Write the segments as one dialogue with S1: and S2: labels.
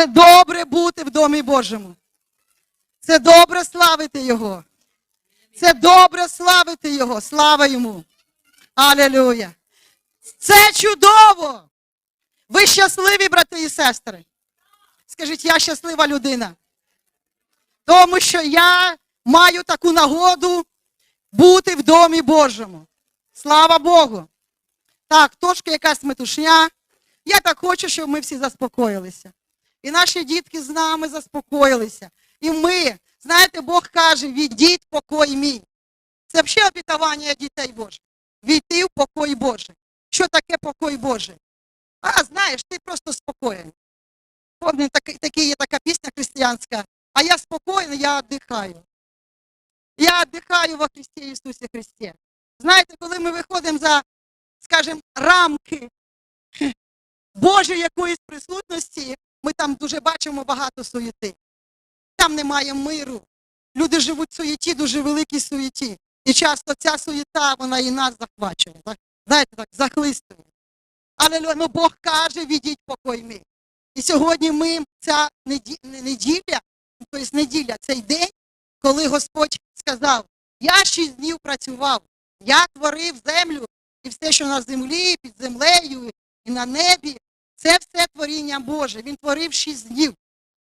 S1: Це добре бути в домі Божому. Це добре славити Його. Це добре славити Його. Слава йому. Алілюя. Це чудово. Ви щасливі, брати і сестри. Скажіть, я щаслива людина. Тому що я маю таку нагоду бути в домі Божому. Слава Богу. Так, трошки якась метушня. Я так хочу, щоб ми всі заспокоїлися. І наші дітки з нами заспокоїлися. І ми, знаєте, Бог каже, відійдіть покой мій. Це взагалі обітування дітей Божих. Війти в покой Божий. Що таке покой Божий? А, знаєш, ти просто спокоєн. Помню, так, є така пісня християнська. А я спокійний, я віддихаю. Я віддихаю во Христі Ісусі Христі. Знаєте, коли ми виходимо за, скажімо, рамки Божої якоїсь присутності, ми там дуже бачимо багато суєти. Там немає миру. Люди живуть в суєті, дуже великій суєті. І часто ця суєта, вона і нас захвачує. Так? Знаєте, так, захлистує. Але ну, Бог каже, відіть покой мій. І сьогодні ми, ця неді- не- неділя, тобто неділя, цей день, коли Господь сказав, я шість днів працював, я творив землю і все, що на землі, під землею і на небі, це все творіння Боже. Він творив шість днів.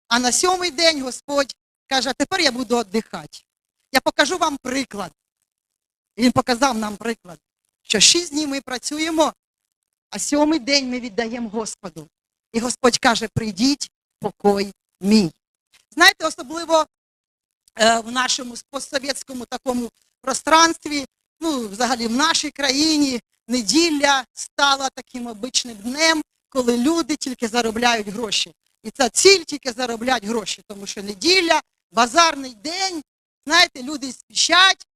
S1: А на сьомий день Господь каже, а тепер я буду віддихати. Я покажу вам приклад. І він показав нам приклад, що шість днів ми працюємо, а сьомий день ми віддаємо Господу. І Господь каже: прийдіть, покой мій. Знаєте, особливо е, в нашому постсовєтському такому пространстві, ну, взагалі в нашій країні, неділя стала таким обичним днем, коли люди тільки заробляють гроші. І ця ціль тільки заробляти гроші, тому що неділя, базарний день, знаєте, люди спішать.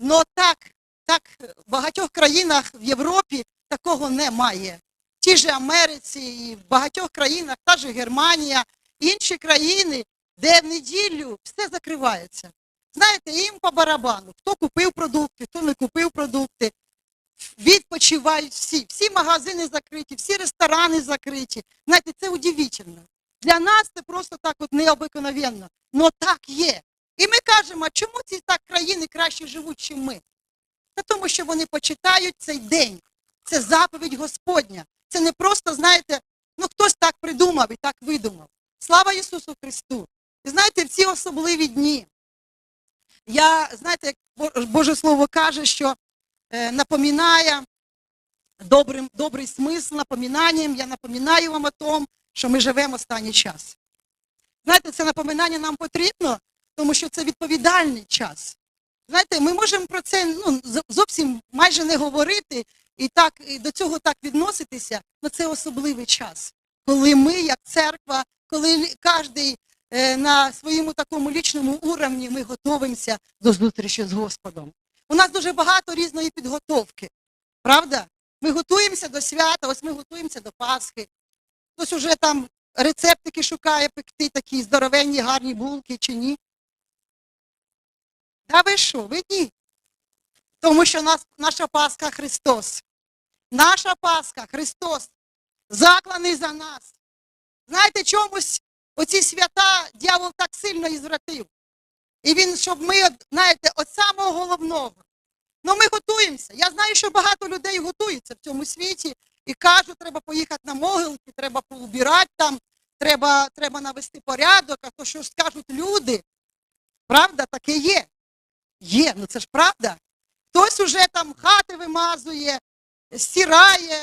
S1: Но так, так в багатьох країнах в Європі такого немає. В тій же Америці і в багатьох країнах, та ж Германія, інші країни, де в неділю все закривається. Знаєте, їм по барабану, хто купив продукти, хто не купив продукти. Відпочивають всі, всі магазини закриті, всі ресторани закриті. Знаєте, це удивительно. Для нас це просто так от необикновенно. Но так є. І ми кажемо, чому ці так країни краще живуть, ніж ми? Та тому, що вони почитають цей день. Це заповідь Господня. Це не просто, знаєте, ну хтось так придумав і так видумав. Слава Ісусу Христу! І знаєте, в ці особливі дні. Я, знаєте, як Боже Слово каже, що е, напоминає добрим, добрий смисл, напоминанням, я напоминаю вам о том, що ми живемо останній час. Знаєте, це напоминання нам потрібно, тому що це відповідальний час. Знаєте, ми можемо про це ну, зовсім майже не говорити і так і до цього так відноситися, але це особливий час, коли ми, як церква, коли кожен на своєму такому лічному уровні ми готуємося до зустрічі з Господом. У нас дуже багато різної підготовки, правда? Ми готуємося до свята, ось ми готуємося до Пасхи. Хтось уже там рецептики шукає пекти такі здоровенні, гарні булки чи ні. Та ви що, ви ні? Тому що нас, наша Пасха Христос. Наша Пасха Христос закланий за нас. Знаєте, чомусь оці свята дьявол так сильно ізвратив. І він, щоб ми, знаєте, от самого головного. Ну ми готуємося. Я знаю, що багато людей готуються в цьому світі і кажуть, треба поїхати на могилки, треба поубирати там, треба, треба навести порядок, а то що скажуть люди. Правда, таке є. Є, ну це ж правда. Хтось уже там хати вимазує, стирає,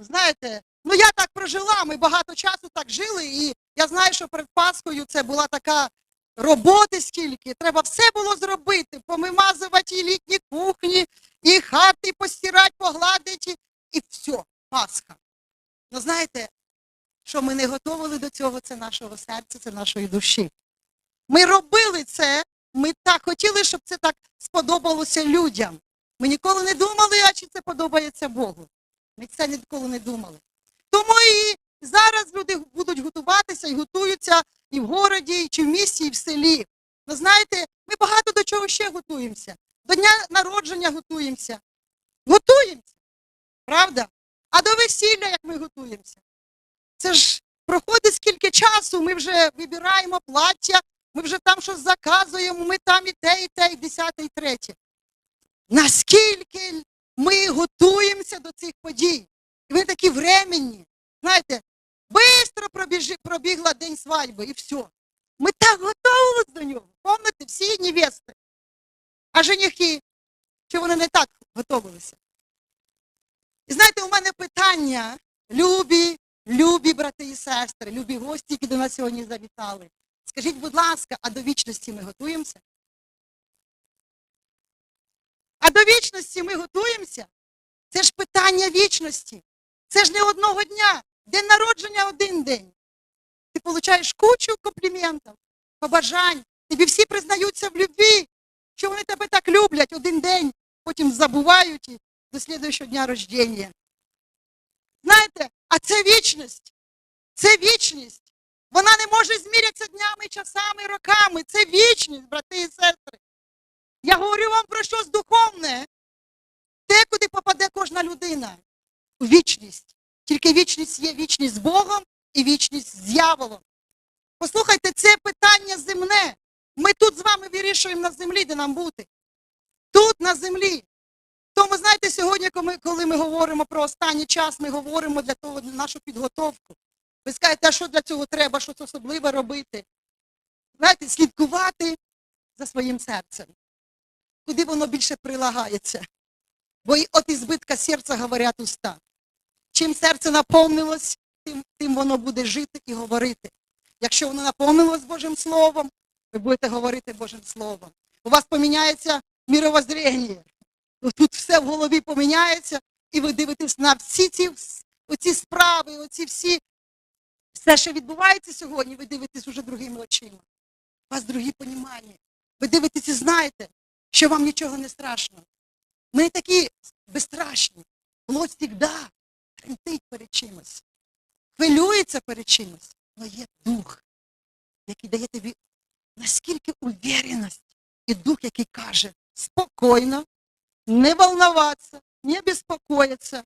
S1: знаєте. Ну я так прожила, ми багато часу так жили, і я знаю, що перед Пасхою це була така роботи скільки. Треба все було зробити, помимазувати і літні кухні, і хати постирати, погладити, і все, Пасха. Ну знаєте, що ми не готовили до цього, це нашого серця, це нашої душі. Ми робили це, ми так хотіли, щоб це так сподобалося людям. Ми ніколи не думали, а чи це подобається Богу. Ми це ніколи не думали. Тому і зараз люди будуть готуватися і готуються і в городі, чи в місті, і в селі. Ви знаєте, ми багато до чого ще готуємося. До дня народження готуємося. Готуємося. Правда? А до весілля, як ми готуємося? Це ж проходить скільки часу, ми вже вибираємо плаття, ми вже там щось заказуємо, ми там і те, і те, і десяте, і третє. Наскільки ми готуємося до цих подій? І ми такі временні. Знаєте, пробіжи, пробігла день свадьби і все. Ми так готувалися до нього. Пам'ятаєте, всі невести. А женихи, чи вони не так готувалися? І знаєте, у мене питання, любі, любі брати і сестри, любі гості, які до нас сьогодні завітали. Скажіть, будь ласка, а до вічності ми готуємося? А до вічності ми готуємося? Це ж питання вічності. Це ж не одного дня. День народження один день. Ти получаєш кучу компліментів, побажань. Тобі всі признаються в любві, що вони тебе так люблять один день, потім забувають і до слідуючого дня рождення. Знаєте, а це вічність. Це вічність. Вона не може змірятися днями, часами, роками. Це вічність, брати і сестри. Я говорю вам про щось духовне. Те, куди попаде кожна людина. У вічність. Тільки вічність є вічність з Богом і вічність з дьяволом. Послухайте, це питання земне. Ми тут з вами вирішуємо на землі, де нам бути. Тут, на землі. Тому, знаєте, сьогодні, коли ми, говоримо про останній час, ми говоримо для того, для нашу підготовку. Ви скажете, а що для цього треба, щось особливе робити? Знаєте, слідкувати за своїм серцем. Куди воно більше прилагається? Бо от із збитка серця говорять уста. Чим серце наповнилось, тим, тим воно буде жити і говорити. Якщо воно наповнилось Божим Словом, ви будете говорити Божим Словом. У вас поміняється мировоззрення. Тут все в голові поміняється, і ви дивитесь на всі ці оці справи, оці всі, все, що відбувається сьогодні, ви дивитесь уже другими очима. У вас другі понімання. Ви дивитесь і знаєте, що вам нічого не страшно. Ми такі безстрашні. Плоть завжди тремтить перед чимось, хвилюється перед чимось, але є дух, який дає тобі наскільки увіреність, і дух, який каже спокійно, не волноватися, не безпокоїтися.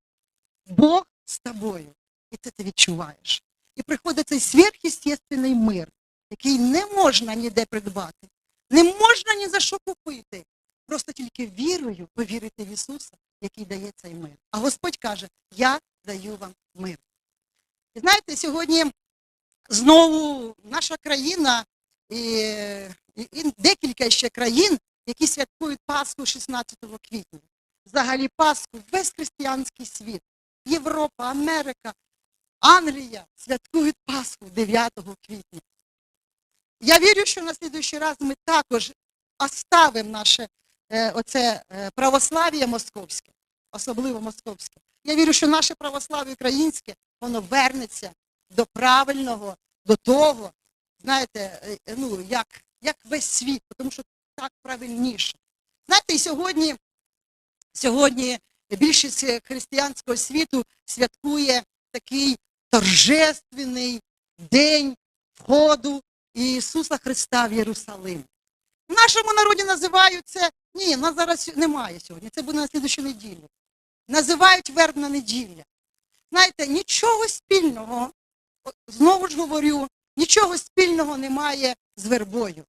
S1: Бог з тобою. І це ти відчуваєш. І приходить цей сверхъестественний мир, який не можна ніде придбати, не можна ні за що купити. Просто тільки вірою повірити в Ісуса, який дає цей мир. А Господь каже, я даю вам мир. І знаєте, сьогодні знову наша країна і, і, і декілька ще країн, які святкують Пасху 16 квітня. Взагалі Пасху весь християнський світ, Європа, Америка, Англія святкують Пасху 9 квітня. Я вірю, що на слідуючий раз ми також оставимо наше е, оце е, православ'я московське, особливо московське. Я вірю, що наше православ'я українське, воно вернеться до правильного, до того, знаєте, е, ну, як, як весь світ, тому що так правильніше. Знаєте, і сьогодні, сьогодні більшість християнського світу святкує такий торжественний день входу Ісуса Христа в Єрусалим. В нашому народі називають це, ні, нас зараз немає сьогодні, це буде на слідущу неділю. Називають вербна неділя. Знаєте, нічого спільного, знову ж говорю, нічого спільного немає з вербою.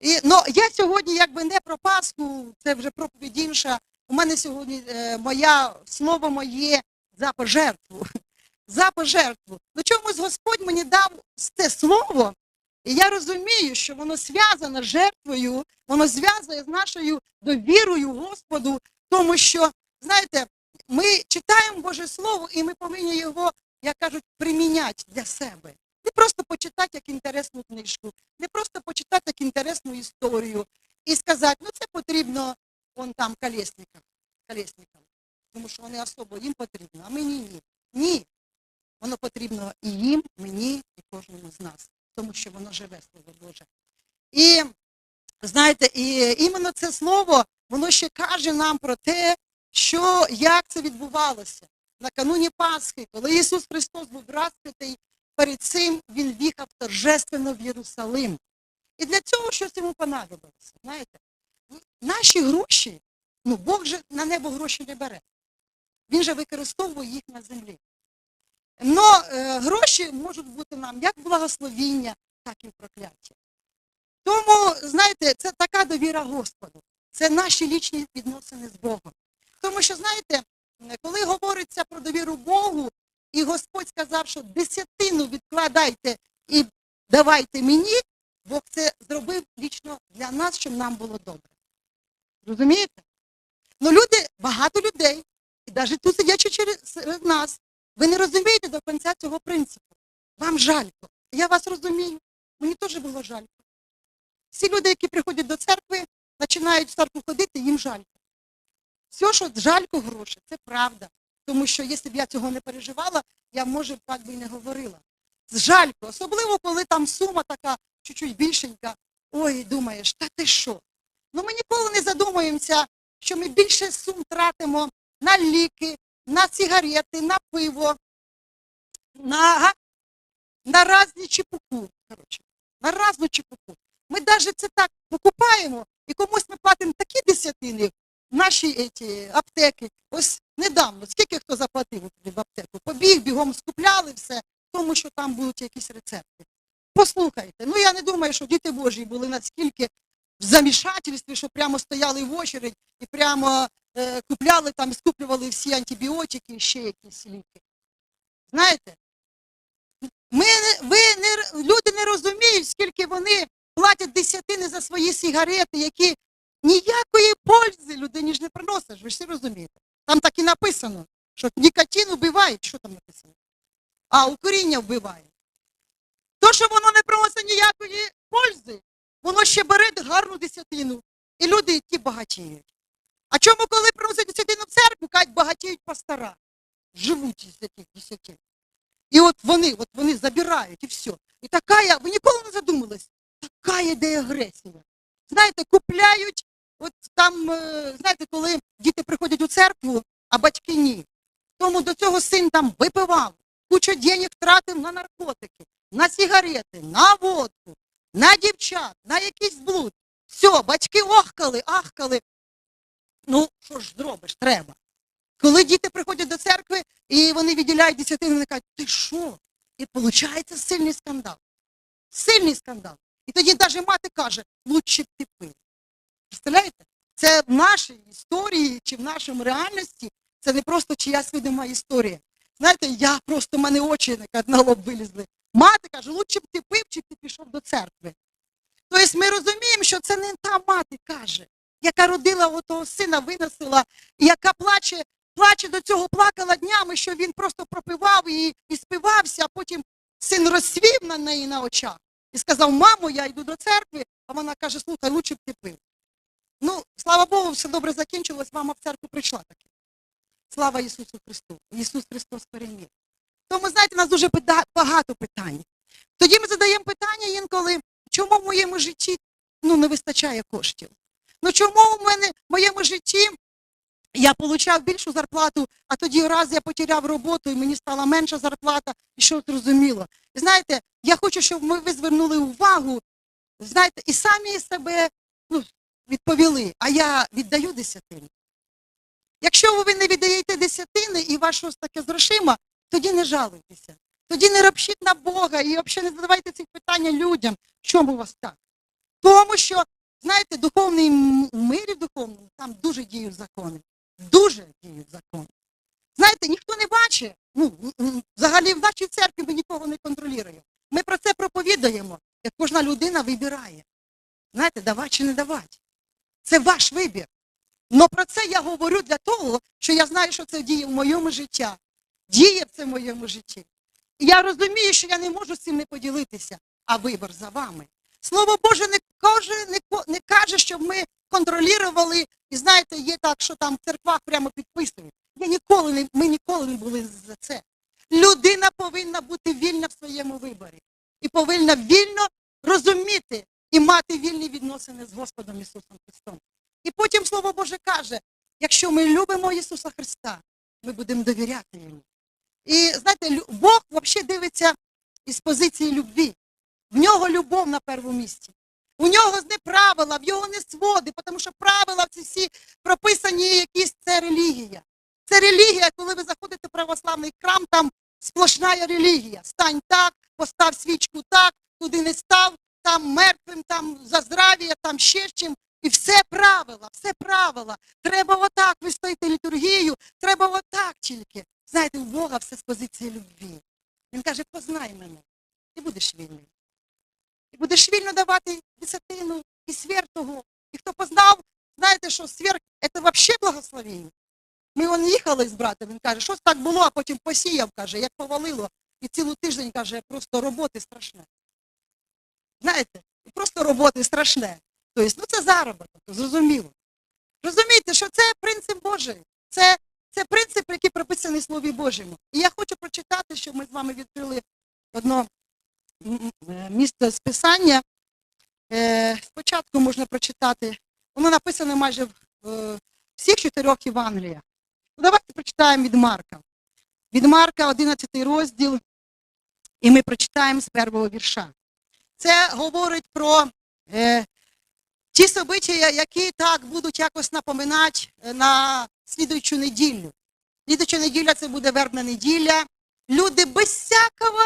S1: І, ну, я сьогодні якби не про Пасху, це вже проповідь інша. У мене сьогодні е, моя, слово моє за пожертву. За пожертву. Ну чомусь Господь мені дав це слово, і я розумію, що воно зв'язане з жертвою, воно зв'язане з нашою довірою Господу, тому що, знаєте, ми читаємо Боже Слово, і ми повинні його, як кажуть, приміняти для себе. Не просто почитати як інтересну книжку, не просто почитати як інтересну історію і сказати, ну це потрібно вон там колесникам, колесникам, тому що вони особо їм потрібно, а мені ні. Ні. Воно потрібно і їм, мені, і кожному з нас, тому що воно живе, Слово Боже. І знаєте, і іменно це слово, воно ще каже нам про те, що як це відбувалося накануні Пасхи, коли Ісус Христос був розп'ятий, перед цим Він в'їхав торжественно в Єрусалим. І для цього щось йому понадобилося. Знаєте, наші гроші, ну Бог же на небо гроші не бере. Він же використовує їх на землі. Но е, гроші можуть бути нам як благословіння, так і прокляття. Тому, знаєте, це така довіра Господу. Це наші лічні відносини з Богом. Тому що, знаєте, коли говориться про довіру Богу, і Господь сказав, що десятину відкладайте і давайте мені, Бог це зробив лічно для нас, щоб нам було добре. Розумієте? Ну, люди, багато людей, і навіть тут сидячи через нас, ви не розумієте до кінця цього принципу. Вам жалько. Я вас розумію. Мені теж було жалько. Всі люди, які приходять до церкви, починають в церкву ходити, їм жалько. Все, що жалько гроші, це правда. Тому що якщо б я цього не переживала, я, може, б так би і не говорила. Жалько, особливо, коли там сума така чуть-чуть більшенька. Ой, думаєш, та ти що? Ну ми ніколи не задумуємося, що ми більше сум тратимо на ліки, на сигарети, на пиво, на, на разні чепуху. Коротше, на разну чепуху. Ми навіть це так покупаємо, і комусь ми платимо такі десятини, наші еті, аптеки. Ось недавно, скільки хто заплатив в аптеку? Побіг, бігом скупляли все, тому що там будуть якісь рецепти. Послухайте, ну я не думаю, що діти Божі були наскільки в замішательстві, що прямо стояли в очередь і прямо е, купляли там, скуплювали всі антибіотики і ще якісь ліки. Знаєте, ми, ви не, люди не розуміють, скільки вони платять десятини за свої сигарети, які ніякої пользи людині ж не приносять, ви ж всі розумієте. Там так і написано, що нікотин вбиває, що там написано? А, укуріння вбиває. То, що воно не приносить ніякої пользи, воно ще бере гарну десятину. І люди ті багатіють. А чому, коли приносять десятину в церкву, кажуть, багатіють пастора. Живуть із таких десятин. І от вони, от вони забирають і все. І така, ви ніколи не задумались, така йде агресія. Знаєте, купляють, от там, е, знаєте, коли діти приходять у церкву, а батьки ні. Тому до цього син там випивав, кучу денег тратив на наркотики, на сигарети, на водку, на дівчат, на якийсь блуд. Все, батьки охкали, ахкали. Ну, що ж зробиш, треба. Коли діти приходять до церкви і вони відділяють десятину, вони кажуть, ти що? І виходить сильний скандал. Сильний скандал. І тоді навіть мати каже, лучше б ти пив. Представляєте? Це в нашій історії чи в нашому реальності, це не просто чиясь видима історія. Знаєте, я просто в мене очі на лоб вилізли. Мати каже, лучше б ти пив, чи б ти пішов до церкви. Тобто ми розуміємо, що це не та мати каже, яка родила отого сина, виносила, і яка плаче, плаче до цього, плакала днями, що він просто пропивав і, і спивався, а потім син розсвів на неї на очах і сказав, мамо, я йду до церкви, а вона каже, слухай, лучше б ти пив. Ну, слава Богу, все добре закінчилось, мама в церкву прийшла таки. Слава Ісусу Христу. Ісус Христос переміг. Тому, знаєте, у нас дуже багато питань. Тоді ми задаємо питання інколи, чому в моєму житті ну, не вистачає коштів? Ну чому в мене в моєму житті я отримав більшу зарплату, а тоді раз я потеряв роботу і мені стала менша зарплата, і що зрозуміло. Знаєте, я хочу, щоб ми ви звернули увагу, знаєте, і самі себе відповіли, а я віддаю десятину. Якщо ви не віддаєте десятини і ваше щось таке з грошима, тоді не жалуйтеся. Тоді не ропщіть на Бога і взагалі не задавайте ці питання людям, чому у вас так. Тому що, знаєте, духовний м- в мирі духовному там дуже діють закони. Дуже діють закони. Знаєте, ніхто не бачить. Ну, взагалі в нашій церкві ми нікого не контролюємо. Ми про це проповідаємо, як кожна людина вибирає. Знаєте, давати чи не давати. Це ваш вибір. Но про це я говорю для того, що я знаю, що це діє в моєму житті. Діє це в моєму житті. І я розумію, що я не можу з цим не поділитися, а вибір за вами. Слово Боже не каже, не, не каже, щоб ми контролювали, і знаєте, є так, що там в церквах прямо підписують. Я ніколи не, ми ніколи не були за це. Людина повинна бути вільна в своєму виборі і повинна вільно розуміти і мати вільні відносини з Господом Ісусом Христом. І потім Слово Боже каже, якщо ми любимо Ісуса Христа, ми будемо довіряти Йому. І знаєте, Бог взагалі дивиться із позиції любві. В нього любов на першому місці. У нього не правила, в його не своди, тому що правила ці всі прописані якісь це релігія. Це релігія, коли ви заходите в православний храм, там сплошна релігія. Стань так, постав свічку так, туди не став, там мертвим, там за здрав'я, там ще чим. І все правила, все правила. Треба отак вистояти літургію, треба отак тільки. Знаєте, у Бога все з позиції любві. Він каже, познай мене, ти будеш вільний. Ти будеш вільно давати десятину і святого. І хто познав, знаєте, що сверх це взагалі благословення. Ми вон їхали з братом, він каже, щось так було, а потім посіяв, каже, як повалило. І цілу тиждень каже, просто роботи страшне. Знаєте, просто роботи страшне. Тобто, ну це заробіток, зрозуміло. Розумієте, що це принцип Божий. Це, це принцип, який прописаний в Слові Божому. І я хочу прочитати, щоб ми з вами відкрили одно м, місце з Писання. Е, спочатку можна прочитати. Воно написано майже в е, всіх чотирьох Євангеліях. Ну, давайте прочитаємо від Марка. Від Марка, 11 розділ, і ми прочитаємо з першого вірша. Це говорить про е, ті события, які так будуть якось напоминати е, на слідуючу неділю. Слідуюча неділя це буде вербна неділя. Люди без всякого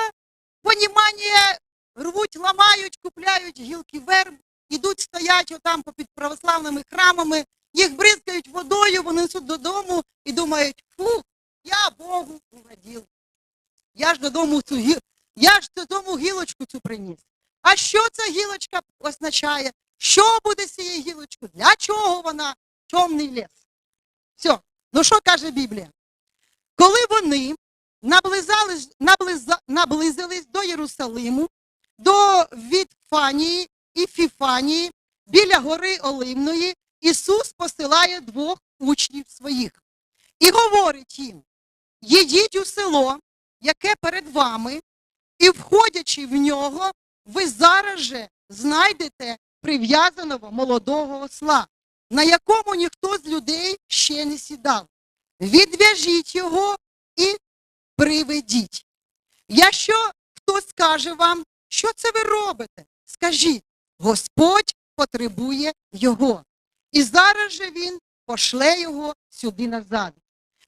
S1: понімання рвуть, ламають, купляють гілки верб, ідуть, стоять отам попід православними храмами, їх бризкають водою, вони несуть додому і думають, фу, я Богу угодив. Я ж додому цю я ж додому гілочку цю приніс. А що ця гілочка означає? Що буде з цією гілочкою? Для чого вона? Чомний ліс. Все. Ну що каже Біблія? Коли вони наблизались, наблиза, наблизились до Єрусалиму, до Вітфанії і Фіфанії, біля гори Оливної, Ісус посилає двох учнів своїх і говорить їм: їдіть у село, яке перед вами, і, входячи в нього, ви зараз же знайдете прив'язаного молодого осла, на якому ніхто з людей ще не сідав. Відв'яжіть його і приведіть. Якщо хтось скаже вам, що це ви робите, скажіть, Господь потребує його. І зараз же він пошле його сюди назад.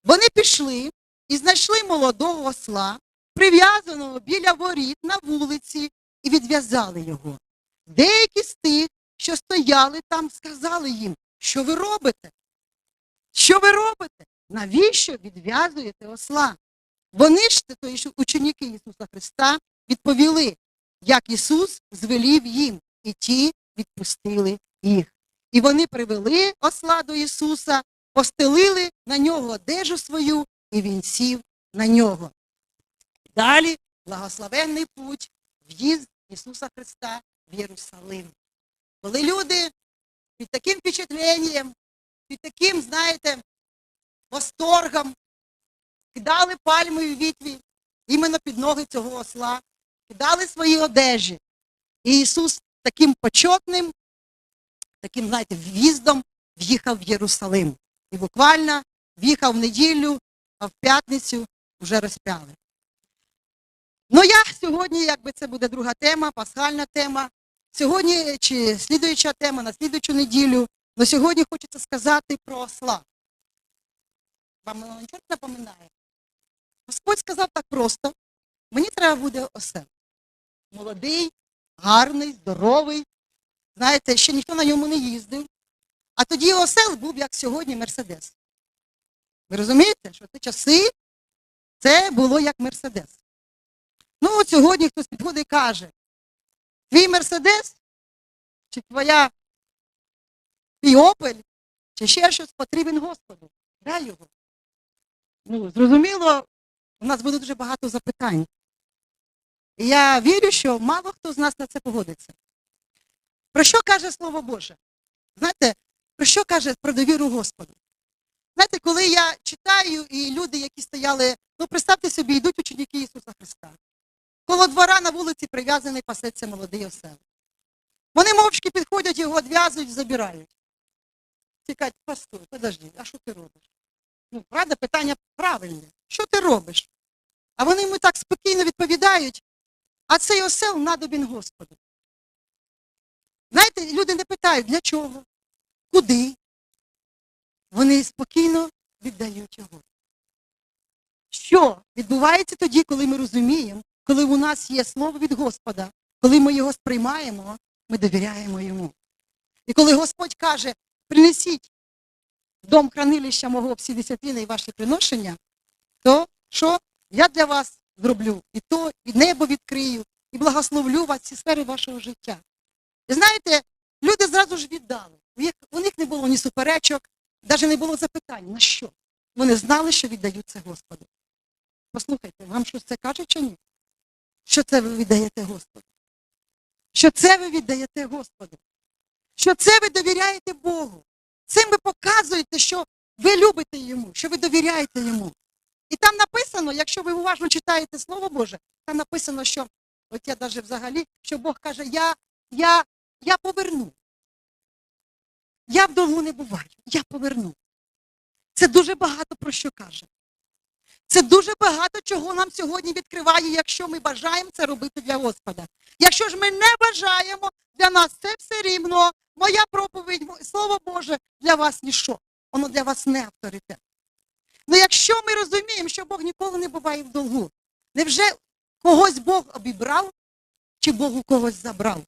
S1: Вони пішли і знайшли молодого осла, прив'язаного біля воріт на вулиці, і відв'язали його. Деякі з тих, що стояли там, сказали їм, що ви робите? Що ви робите? Навіщо відв'язуєте осла? Вони ж, то є ученики Ісуса Христа, відповіли, як Ісус звелів їм, і ті відпустили їх. І вони привели осла до Ісуса, постелили на нього одежу свою, і він сів на нього. Далі благословенний путь, в'їзд Ісуса Христа в Єрусалим. Коли люди під таким впечатленням, під таким, знаєте, восторгом кидали пальмові вітві іменно під ноги цього осла, кидали свої одежі. І Ісус таким почетним, таким, знаєте, в'їздом в'їхав в Єрусалим. І буквально в'їхав в неділю, а в п'ятницю вже розпяли. Ну я сьогодні, якби це буде друга тема, пасхальна тема. Сьогодні чи слідуюча тема на слідуючу неділю. але сьогодні хочеться сказати про осла. Вам воно нічого не напоминає? Господь сказав так просто: мені треба буде осел. Молодий, гарний, здоровий. Знаєте, ще ніхто на ньому не їздив. А тоді осел був, як сьогодні, Мерседес. Ви розумієте, що ті часи це було як Мерседес. Ну, от сьогодні хтось підходить і каже, твій Мерседес, чи твоя твій Опель, чи ще щось потрібен Господу. Дай його. Ну, зрозуміло, у нас буде дуже багато запитань. І я вірю, що мало хто з нас на це погодиться. Про що каже Слово Боже? Знаєте, про що каже про довіру Господу? Знаєте, коли я читаю, і люди, які стояли, ну представте собі, йдуть ученики Ісуса Христа. Коло двора на вулиці прив'язаний пасеться молодий осел. Вони мовчки підходять, його відв'язують, забирають. Тікать, постой, подожди, а що ти робиш? Ну, правда, питання правильне. Що ти робиш? А вони йому так спокійно відповідають, а цей осел надобін Господу. Знаєте, люди не питають, для чого, куди. Вони спокійно віддають його. що відбувається тоді, коли ми розуміємо, коли у нас є слово від Господа, коли ми його сприймаємо, ми довіряємо йому. І коли Господь каже, принесіть в дом хранилища мого всі десятини і ваші приношення, то що я для вас зроблю? І то, і небо відкрию, і благословлю вас всі сфери вашого життя. І знаєте, люди зразу ж віддали. У них, не було ні суперечок, навіть не було запитань, на що. Вони знали, що віддають це Господу. Послухайте, вам щось це каже чи ні? Що це ви віддаєте Господу? Що це ви віддаєте Господу? Що це ви довіряєте Богу? Цим ви показуєте, що ви любите йому, що ви довіряєте йому. І там написано, якщо ви уважно читаєте Слово Боже, там написано, що, от я навіть взагалі, що Бог каже, я, я, я поверну. Я в довгу не буваю, я поверну. Це дуже багато про що каже. Це дуже багато чого нам сьогодні відкриває, якщо ми бажаємо це робити для Господа. Якщо ж ми не бажаємо, для нас це все рівно. Моя проповідь, Слово Боже, для вас ніщо. Воно для вас не авторитет. Ну якщо ми розуміємо, що Бог ніколи не буває в долгу, невже когось Бог обібрав, чи Бог у когось забрав?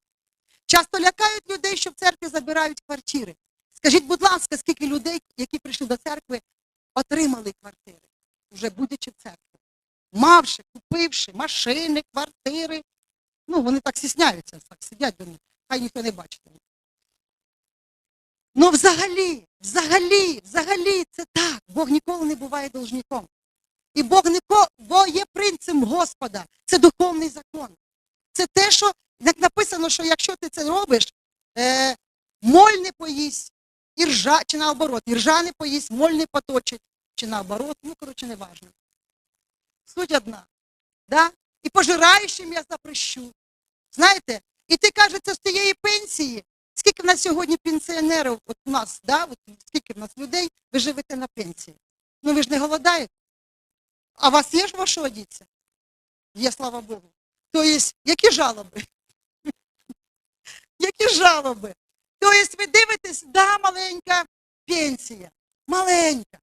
S1: Часто лякають людей, що в церкві забирають квартири. Скажіть, будь ласка, скільки людей, які прийшли до церкви, отримали квартири, вже будучи в церкві, мавши, купивши машини, квартири. Ну, вони так стісняються, так сидять них, хай ніхто не бачить. Ну, взагалі, взагалі, взагалі, це так. Бог ніколи не буває должником. І Бог ніколи, бо є принцип Господа, це духовний закон. Це те, що як написано, що якщо ти це робиш, е, моль не поїсть, і ржа, чи наоборот, і ржа не поїсть, моль не поточить, чи наоборот, ну, коротше, не важно. Суть одна. Да? І пожираючим я запрещу. Знаєте, і ти каже, це з тієї пенсії. Скільки в нас сьогодні пенсіонерів, от у нас, да? от скільки в нас людей, ви живете на пенсії. Ну ви ж не голодаєте. А у вас є ж во що одіться? Є, слава Богу. Тобто, які жалоби? які жалоби? Тобто ви дивитесь, да, маленька пенсія, маленька.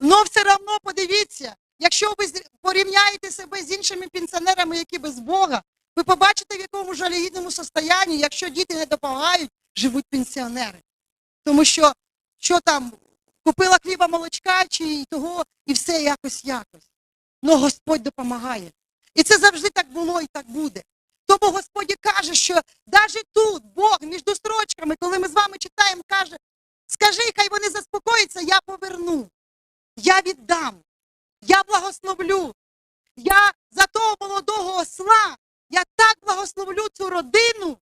S1: Но все одно подивіться, якщо ви порівняєте себе з іншими пенсіонерами, які без Бога, ви побачите, в якому жалюгідному состоянні, якщо діти не допомагають, живуть пенсіонери. Тому що, що там, купила хліба молочка чи і того, і все якось якось. Ну Господь допомагає. І це завжди так було і так буде. Тому Господь каже, що навіть тут Бог між строчками, коли ми з вами читаємо, каже, скажи, хай вони заспокояться, я поверну, я віддам, я благословлю. Я за того молодого осла, я так благословлю цю родину.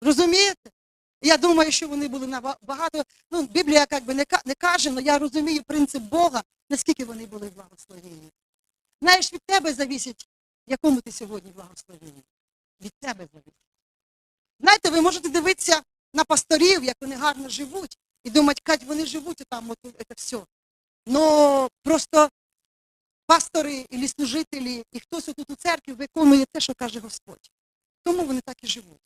S1: Розумієте? Я думаю, що вони були набагато. Ну, Біблія як би не, каже, але я розумію принцип Бога, наскільки вони були благословені. Знаєш, від тебе завісить, якому ти сьогодні благословені. Від тебе зависить. Знаєте, ви можете дивитися на пасторів, як вони гарно живуть, і думати, Кать, вони живуть там, от це все. Ну просто пастори і служителі, і хтось тут у церкві виконує те, що каже Господь. Тому вони так і живуть.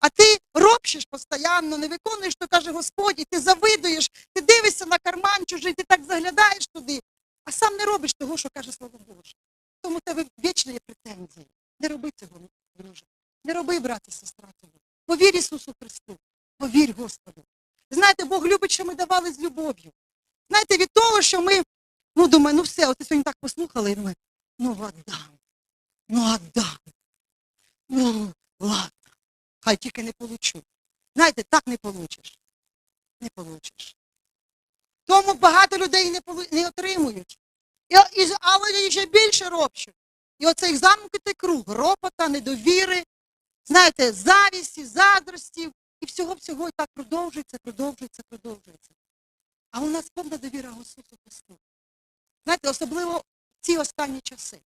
S1: А ти ропщиш постійно, не виконуєш, що каже Господь, і ти завидуєш, ти дивишся на карман чужий, ти так заглядаєш туди, а сам не робиш того, що каже Слово Боже. Тому тебе вічно є претензії. Не роби цього, друже. Не роби, брат і сестра цього. Повір Ісусу Христу. Повір Господу. Знаєте, Бог любить, що ми давали з любов'ю. Знаєте, від того, що ми, ну, думаю, ну все, ти сьогодні так послухали, і думаю, ну отдам, ну отдам. Ну, ладно, хай тільки не получу. Знаєте, так не получиш. Не получиш. Тому багато людей не, полу- не отримують. І, і, але ще більше ропщуть. І оцей замкнутий круг ропота, недовіри, знаєте, завісті, заздрості, і всього-всього і так продовжується, продовжується, продовжується. А у нас повна довіра Ісусу Христу. Знаєте, особливо в ці останні часи.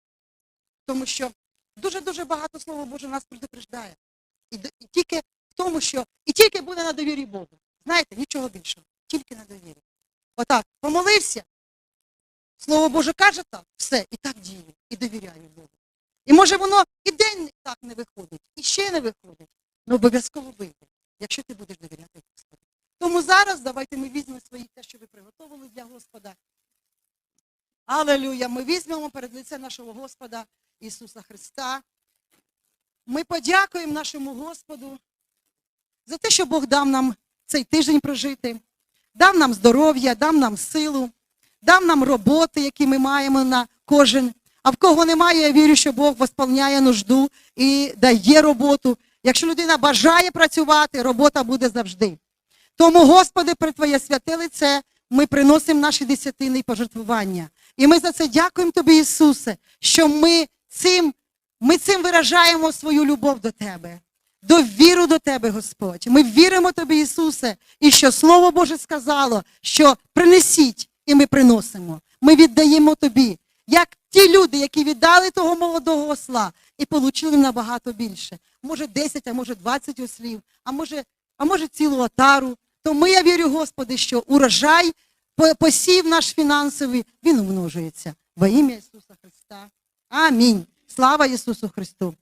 S1: Тому що дуже-дуже багато Слово Боже нас предупреждає. І, і тільки в тому, що і тільки буде на довірі Богу. Знаєте, нічого більшого, тільки на довірі. Отак, помолився, Слово Боже каже так, все, і так дію, і довіряю Богу. І може воно і день так не виходить, і ще не виходить, але обов'язково вийде, якщо ти будеш довіряти Господу. Тому зараз давайте ми візьмемо свої те, що ви приготували для Господа. Алелюя. Ми візьмемо перед лице нашого Господа Ісуса Христа. Ми подякуємо нашому Господу за те, що Бог дав нам цей тиждень прожити, дав нам здоров'я, дав нам силу, дав нам роботи, які ми маємо на кожен. А в кого немає, я вірю, що Бог восполняє нужду і дає роботу. Якщо людина бажає працювати, робота буде завжди. Тому, Господи, при Твоє святе лице ми приносимо наші десятини і пожертвування. І ми за це дякуємо Тобі, Ісусе, що ми цим, ми цим виражаємо свою любов до Тебе, довіру до Тебе, Господь. Ми віримо Тобі, Ісусе, і що Слово Боже сказало, що принесіть, і ми приносимо. Ми віддаємо Тобі, як ті люди, які віддали того молодого осла і отримали набагато більше. Може 10, а може 20 ослів, а може, а може цілу отару. Тому я вірю, Господи, що урожай, посів наш фінансовий, він умножується. Во ім'я Ісуса Христа. Амінь. Слава Ісусу Христу.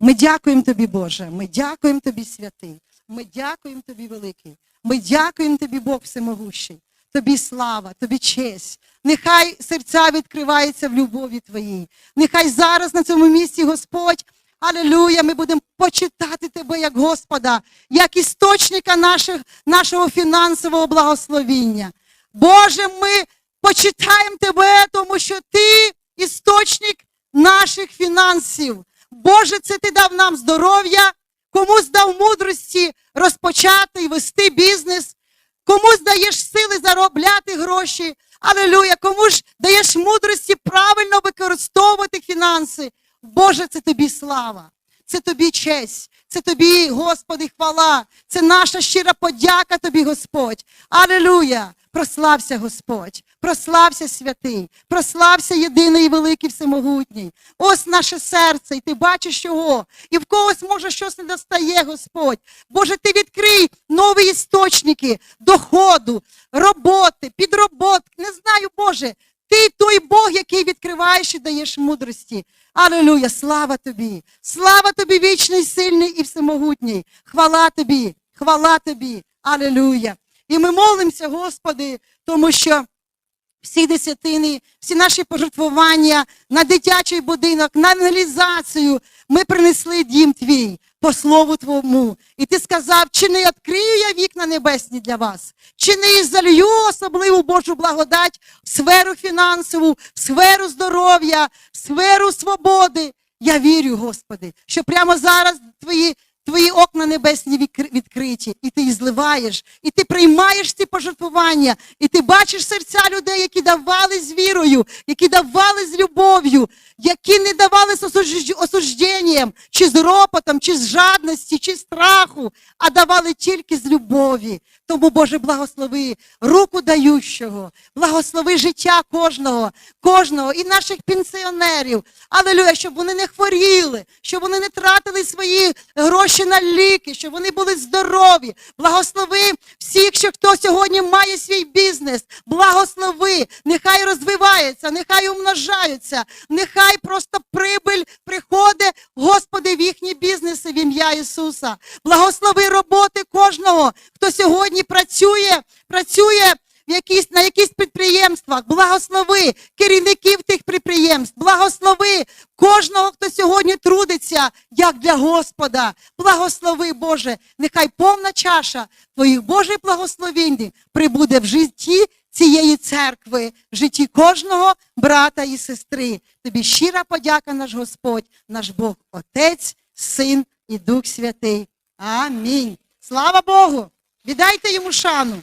S1: Ми дякуємо Тобі, Боже. Ми дякуємо Тобі, святий. Ми дякуємо Тобі, великий. Ми дякуємо Тобі, Бог Всемогущий. Тобі слава, тобі честь. Нехай серця відкриваються в любові Твоїй. Нехай зараз на цьому місці, Господь, Алілуя, ми будемо почитати Тебе як Господа, як істочника наших, нашого фінансового благословіння. Боже, ми почитаємо Тебе, тому що Ти істочник наших фінансів. Боже, це Ти дав нам здоров'я, комусь дав мудрості розпочати і вести бізнес, комусь даєш сили заробляти гроші. Алілуя, кому ж даєш мудрості правильно використовувати фінанси. Боже, це тобі слава, це тобі честь, це тобі, Господи, хвала, це наша щира подяка тобі, Господь. Алілуя! Прослався Господь, прослався святий, прослався єдиний і великий всемогутній. Ось наше серце, і ти бачиш його, і в когось може щось не достає, Господь. Боже, ти відкрий нові істочники доходу, роботи, підроботки. Не знаю, Боже, ти той Бог, який відкриваєш і даєш мудрості. Алілуя, слава тобі! Слава тобі, вічний, сильний і всемогутній. Хвала тобі, хвала тобі, алілуя. І ми молимося, Господи, тому що всі десятини, всі наші пожертвування на дитячий будинок, на аналізацію ми принесли дім твій по слову Твому. І ти сказав, чи не відкрию я вікна небесні для вас, чи не залью особливу Божу благодать в сферу фінансову, в сферу здоров'я, в сферу свободи. Я вірю, Господи, що прямо зараз твої Твої окна небесні відкриті, і ти зливаєш, і ти приймаєш ці пожертвування, і ти бачиш серця людей, які давали з вірою, які давали з любов'ю, які не давали з осужденням, чи з ропотом, чи з жадності, чи страху, а давали тільки з любові. Тому, Боже, благослови руку даючого, благослови життя кожного, кожного і наших пенсіонерів. Алелюя, щоб вони не хворіли, щоб вони не тратили свої гроші на ліки, щоб вони були здорові. Благослови всіх, що хто сьогодні має свій бізнес. Благослови, нехай розвивається, нехай умножаються, нехай просто прибиль приходить, Господи, в їхні бізнеси в ім'я Ісуса. Благослови роботи кожного, хто сьогодні працює, працює в якісь, на якісь підприємствах, благослови керівників тих підприємств, благослови кожного, хто сьогодні трудиться, як для Господа. Благослови, Боже, нехай повна чаша Твоїх Божих благословень прибуде в житті цієї церкви, в житті кожного брата і сестри. Тобі щира подяка, наш Господь, наш Бог, Отець, Син і Дух Святий. Амінь. Слава Богу! Віддайте йому шану.